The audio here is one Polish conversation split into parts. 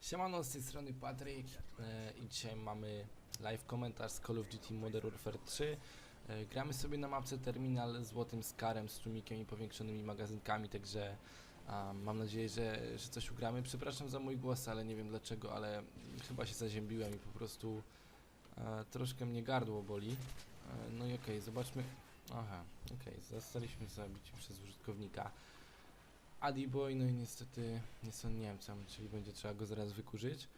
Siemano, z tej strony Patryk e, i dzisiaj mamy live komentarz z Call of Duty Modern Warfare 3. E, gramy sobie na mapce Terminal złotym skarem, z tłumikiem i powiększonymi magazynkami, także mam nadzieję, że, że coś ugramy. Przepraszam za mój głos, ale nie wiem dlaczego, ale chyba się zaziębiłem i po prostu e, troszkę mnie gardło boli. No i okej, zobaczmy. Aha, okej, zostaliśmy zabici przez użytkownika. Adiboy, no i niestety jest on Niemcem, czyli będzie trzeba go zaraz wykurzyć.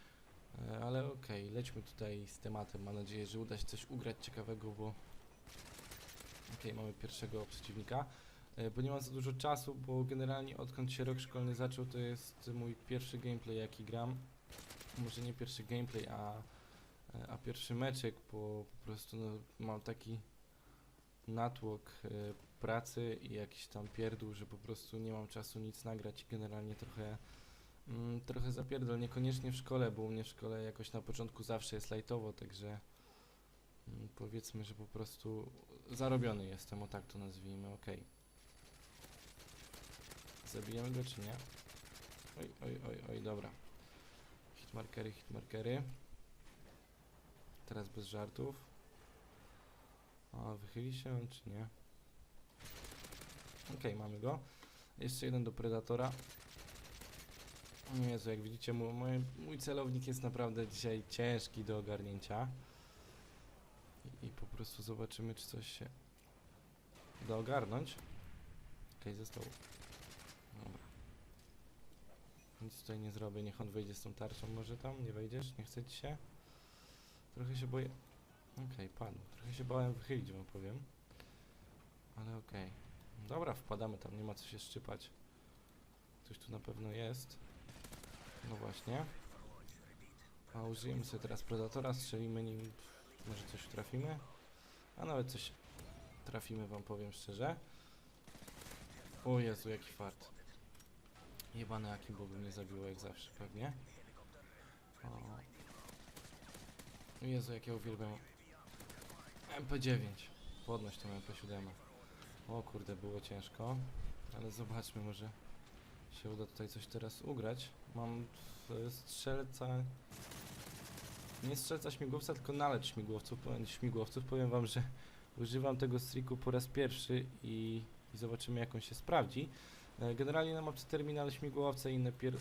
E, Ale okej, lećmy tutaj z tematem. Mam nadzieję, że uda się coś ugrać ciekawego, bo. Okej, mamy pierwszego przeciwnika. E, Bo nie mam za dużo czasu, bo generalnie odkąd się rok szkolny zaczął, to jest mój pierwszy gameplay, jaki gram. Może nie pierwszy gameplay, a, a pierwszy meczek, bo po prostu no, mam taki natłok e, pracy i jakiś tam pierdół, że po prostu nie mam czasu nic nagrać i generalnie trochę mm, trochę zapierdol, niekoniecznie w szkole, bo u mnie w szkole jakoś na początku zawsze jest lajtowo, także mm, powiedzmy, że po prostu zarobiony jestem, o tak to nazwijmy, okej. Zabijemy go czy nie? Oj, oj, oj, oj, dobra. Hitmarkery, hitmarkery. Teraz bez żartów. A wychyli się czy nie? Okej, mamy go. Jeszcze jeden do Predatora. Jezu, jak widzicie, mój, mój, celownik jest naprawdę dzisiaj ciężki do ogarnięcia. I, I po prostu zobaczymy, czy coś się da ogarnąć. Okej, został. Dobra. Nic tutaj nie zrobię, niech on wejdzie z tą tarczą może tam, nie wejdziesz? Nie chce ci się? Trochę się boję... Okej, padł. Trochę się bałem wychylić, wam powiem. Ale okej. Dobra, wpadamy tam, nie ma co się szczypać. Ktoś tu na pewno jest. No właśnie. A użyjemy sobie teraz Predatora, strzelimy nim, może coś trafimy. A nawet coś trafimy, wam powiem szczerze. O Jezu, jaki fart. Jebane jaki, bo by mnie zabiło jak zawsze pewnie. O. Jezu, jak ja uwielbiam MP9. Podnoś tą MP7. O kurde, było ciężko. Ale zobaczmy, może się uda tutaj coś teraz ugrać. Mam strzelca... Nie strzelca śmigłowca, tylko nalet śmigłowców. Śmigłowców. Powiem wam, że używam tego striku po raz pierwszy i, i zobaczymy jak on się sprawdzi. E, Generalnie na mapce terminale śmigłowce i inne pier...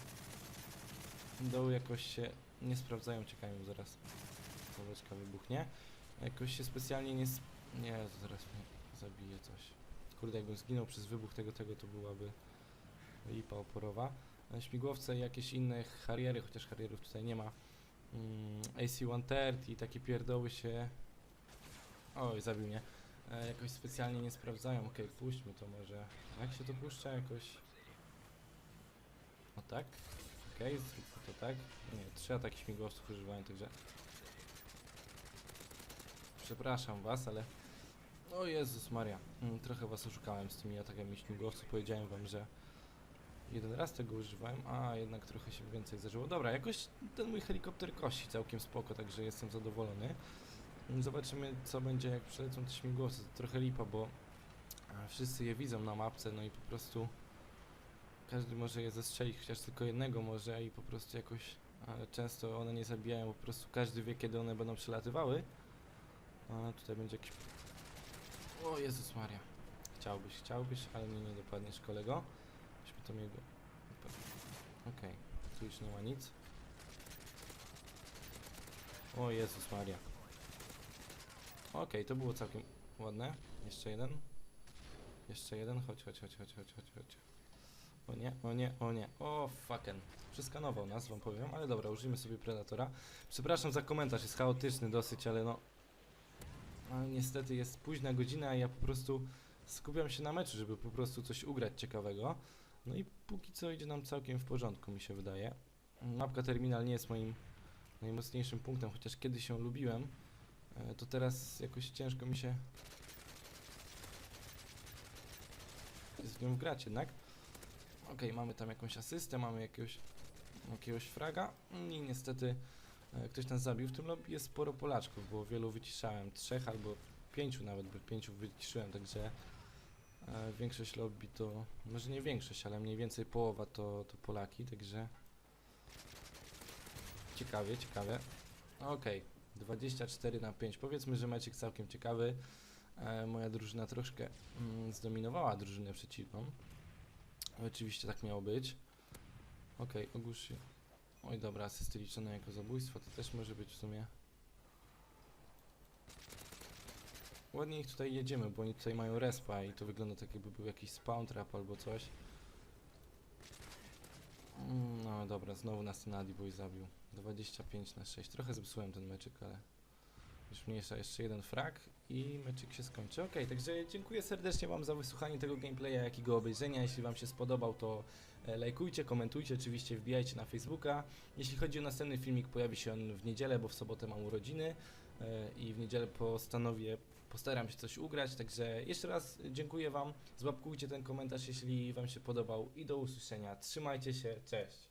doły jakoś się nie sprawdzają. Czekajmy, zaraz kaweczka wybuchnie. Jakoś się specjalnie nie... Sp... Nie, zaraz mnie zabije coś. Kurde, jakbym zginął przez wybuch tego, tego, to byłaby lipa oporowa. E, Śmigłowce i jakieś inne harriery, chociaż harrierów tutaj nie ma. Mm, AC-130 i takie pierdoły się... Oj, zabił mnie. E, jakoś specjalnie nie sprawdzają. Okej, puśćmy to może. Jak się to puszcza? Jakoś... O tak? Okej, zróbmy to tak. Nie, trzy ataki śmigłowców używałem, także... Przepraszam was, ale... O Jezus Maria, mm, trochę was oszukałem z tymi atakami śmigłowców. Powiedziałem wam, że jeden raz tego używałem, a jednak trochę się więcej zdarzyło. Dobra, jakoś ten mój helikopter kosi całkiem spoko, także jestem zadowolony. Zobaczymy co będzie jak przelecą te śmigłowce. To trochę lipa, bo a, wszyscy je widzą na mapce, no i po prostu każdy może je zestrzelić, chociaż tylko jednego może i po prostu jakoś a, często one nie zabijają, po prostu każdy wie kiedy one będą przelatywały. A tutaj będzie jakiś... O Jezus Maria. Chciałbyś, chciałbyś, ale mnie nie dopadniesz kolego. Weźmy to jego... Okej, tu już nie ma nic. O Jezus Maria. Okej, to było całkiem ładne. Jeszcze jeden. Jeszcze jeden. Chodź, chodź, chodź, chodź, chodź, chodź, chodź. O nie, o nie, o nie. O fucking. Przeskanował nas, wam powiem, ale dobra, użyjmy sobie Predatora. Przepraszam za komentarz, jest chaotyczny dosyć, ale no... Niestety jest późna godzina, a ja po prostu skupiam się na meczu, żeby po prostu coś ugrać ciekawego. No i póki co idzie nam całkiem w porządku, mi się wydaje. Mapka Terminal nie jest moim najmocniejszym punktem, chociaż kiedyś ją lubiłem. E, To teraz jakoś ciężko mi się w nią wgrać jednak. Okej, mamy tam jakąś asystę, mamy jakiegoś, jakiegoś fraga i niestety ktoś nas zabił. W tym lobby jest sporo Polaczków, bo wielu wyciszałem, trzech albo pięciu nawet, bo pięciu wyciszyłem, także e, większość lobby to, może nie większość, ale mniej więcej połowa to, to Polaki, także ciekawie, ciekawie. Okej, 24 na 5. Powiedzmy, że meczek całkiem ciekawy. E, moja drużyna troszkę mm, zdominowała drużynę przeciwną. Oczywiście tak miało być. Okej, ogłóż się. Oj dobra, asysty liczone jako zabójstwo, to też może być w sumie. Ładnie ich tutaj jedziemy, bo oni tutaj mają respa i to wygląda tak jakby był jakiś spawn trap albo coś. Mm, No dobra, znowu nas ten Adiboy zabił. 25 na 6. Trochę zepsułem ten meczyk, ale już mniejsza jeszcze jeden frag i meczyk się skończy. Ok, także dziękuję serdecznie Wam za wysłuchanie tego gameplaya, jak i obejrzenia. Jeśli Wam się spodobał, to lajkujcie, komentujcie, oczywiście wbijajcie na Facebooka. Jeśli chodzi o następny filmik, pojawi się on w niedzielę, bo w sobotę mam urodziny e, i w niedzielę postanowię, postaram się coś ugrać. Także jeszcze raz dziękuję Wam, złapkujcie ten komentarz, jeśli Wam się podobał i do usłyszenia. Trzymajcie się, cześć!